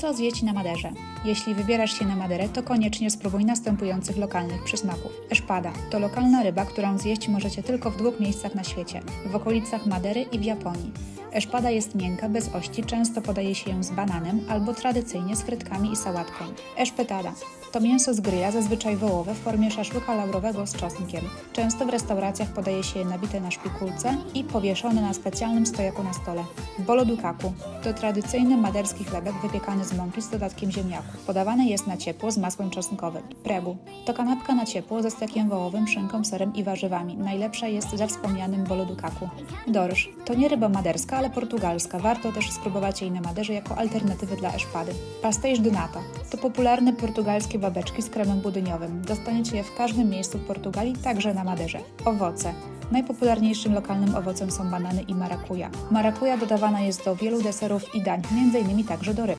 Co zjeść na Maderze? Jeśli wybierasz się na Maderę, to koniecznie spróbuj następujących lokalnych przysmaków. Eszpada to lokalna ryba, którą zjeść możecie tylko w dwóch miejscach na świecie: w okolicach Madery i w Japonii. Eszpada jest miękka, bez ości, często podaje się ją z bananem albo tradycyjnie z frytkami i sałatką. Eszpetada to mięso z gryja, zazwyczaj wołowe, w formie szaszłyka laurowego z czosnkiem. Często w restauracjach podaje się je nabite na szpikulce i powieszone na specjalnym stojaku na stole. Bolodukaku to tradycyjny maderski chlebek wypiekany z mąki z dodatkiem ziemniaków. Podawany jest na ciepło z masłem czosnkowym. Pregu to kanapka na ciepło ze stekiem wołowym, szynką, serem i warzywami. Najlepsza jest ze wspomnianym bolodukaku. Dorsz to nie ryba maderska, ale portugalska. Warto też spróbować jej na Maderze jako alternatywy dla eszpady. Pastéis de nata to popularne portugalskie babeczki z kremem budyniowym. Dostaniecie je w każdym miejscu w Portugalii, także na Maderze. Owoce. Najpopularniejszym lokalnym owocem są banany i marakuja. Marakuja dodawana jest do wielu deserów i dań, m.in. także do ryb.